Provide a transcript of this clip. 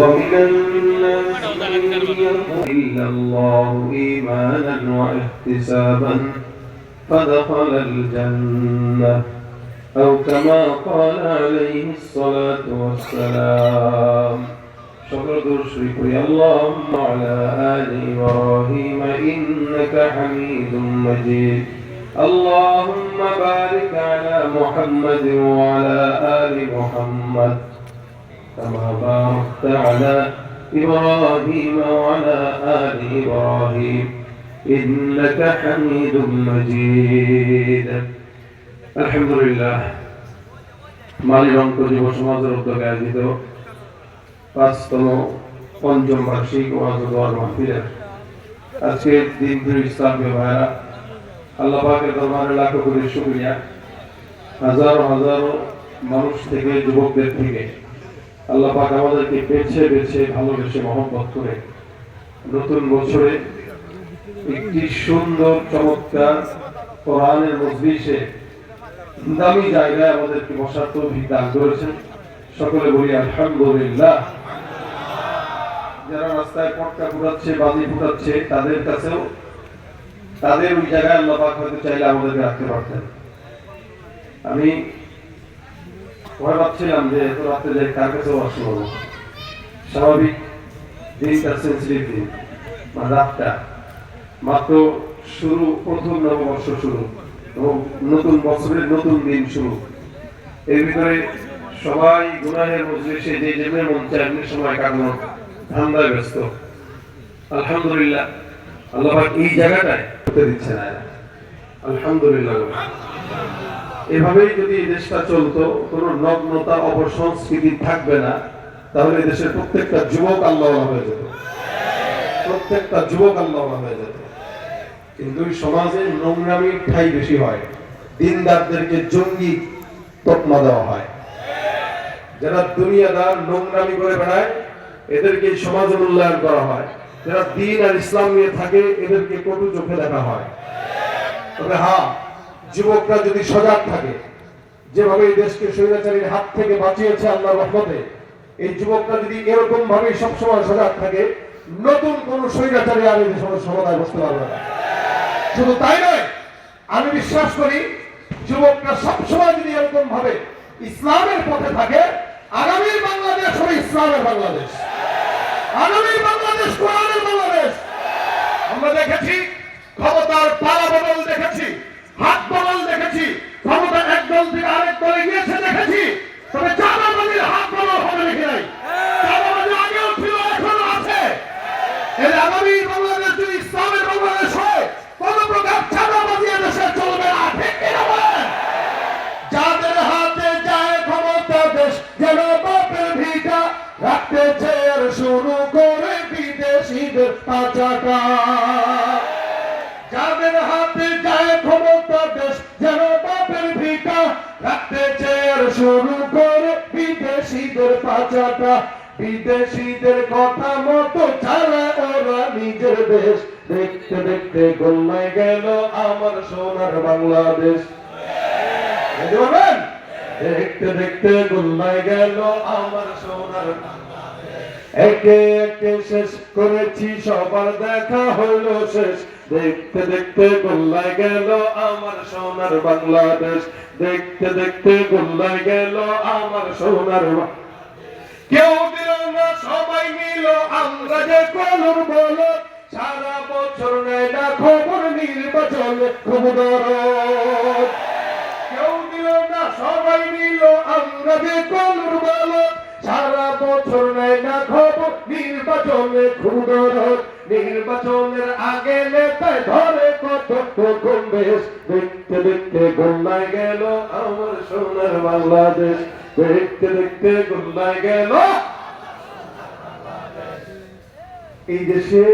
ومن الناس من يقول إلا الله إيمانا واحتسابا فدخل الجنة أو كما قال عليه الصلاة والسلام. شكر شكري اللهم على آل إبراهيم إنك حميد مجيد. اللهم بارك على محمد وعلى آل محمد. كما باركت على إبراهيم وعلى آل إبراهيم إنك حميد مجيد الحمد لله মালি রঙ্ক যুব সমাজের উদ্যোগে আয়োজিত পাঁচতম পঞ্চম বার্ষিক ওয়াজ ও দোয়ার মাহফিলের আজকের দিন দুই ইসলামীয় ভাইরা আল্লাহ পাকের দরবারে লাখো কোটি শুকরিয়া হাজারো হাজারো মানুষ থেকে যুবকদের থেকে আল্লাহ পাক আমাদেরকে বেছে বেছে ভালোবেসে মহব্বত করে নতুন বছরে একটি সুন্দর, চমৎকার কোরআনের মজলিসে দামি জায়গায় আমাদেরকে বসার তৌফিক দান করেছেন। সকলে বলি আলহামদুলিল্লাহ। যারা রাস্তায় পটকা ফুটাচ্ছে, বাজি ফুটাচ্ছে, তাদের কাছেও, তাদের ওই জায়গায় আল্লাহ পাক হয়তো চাইলে আমাদেরকে রাখতে পারতেন। আমি ভয় পাচ্ছিলাম যে এত রাত্রে যাই কার পারব স্বাভাবিক দিনটা সেন্সিটিভ দিন রাতটা। মাত্র শুরু, প্রথম নববর্ষ শুরু, এবং নতুন বছরের নতুন দিন শুরু। এর ভিতরে সবাই গুনাহের মজলিসে যে যেমনি মন চায়, এমনি সময় কাটানো, ধান্দায় ব্যস্ত। আলহামদুলিল্লাহ, আল্লাহ এই জায়গাটায় দিচ্ছে না আলহামদুলিল্লাহ। এভাবেই যদি এই দেশটা চলতো, কোন নগ্নতা, অপসংস্কৃতি থাকবে না, তাহলে দেশের প্রত্যেকটা যুবক আল্লাহ হয়ে যেত। প্রত্যেকটা যুবক আল্লাহ হয়ে যেত। কিন্তু সমাজে নোংরামির ঠাই বেশি হয়। দিনদারদেরকে জঙ্গি তকমা দেওয়া হয়। যারা দুনিয়াদার নোংরামি করে বেড়ায়, এদেরকে সমাজে মূল্যায়ন করা হয়। যারা দিন আর ইসলাম নিয়ে থাকে, এদেরকে কটু চোখে দেখা হয়। তবে হ্যাঁ যুবকরা যদি সজাগ থাকে, যেভাবে এই দেশকে স্বৈরাচারীর হাত থেকে বাঁচিয়েছে আল্লাহ রহমতে, এই যুবকরা যদি এরকম ভাবে সবসময় সজাগ থাকে, নতুন কোন স্বৈরাচারী আর এই সমাধায় বসতে পারবে না। শুধু তাই নয়, আমি বিশ্বাস করি যুবকরা সবসময় যদি এরকম ভাবে ইসলামের পথে থাকে, আগামী বাংলাদেশ হবে ইসলামের বাংলাদেশ। আগামী বাংলাদেশ, কোরআনের বাংলাদেশ। আমরা দেখেছি ক্ষমতার বিদেশিদের পাচাটা যাদের হাতে যায় ক্ষমতা দেশ, যেন বাপের ভিটা রাখতে চেয়ার শুরু করে বিদেশিদের পাচাটা। বিদেশিদের কথা মতো চালায় ওরা নিজের দেশ। দেখতে দেখতে গোল্লায় গেল আমার সোনার বাংলাদেশ। দেখতে দেখতে গোল্লায় গেল আমার সোনার একে একে শেষ করেছি, সবার দেখা হলো শেষ। দেখতে দেখতে গোল্লায় গেল আমার সোনার বাংলাদেশ। দেখতে দেখতে গোল্লায় গেল আমার সোনার কেউ দিল না, সবাই নিল, আমরা যে কলর বলো। সারা বছর নেয় না খবর নির্বাচনে, খুব দরদ। নির্বাচনে নির্বাচনের আগে নেতায় ধরে কত কম বেশ দেখতে দেখতে গোল্লায় গেল আমার সোনার বাংলাদেশ। দেখতে দেখতে গোল্লায় গেল। এই দেশে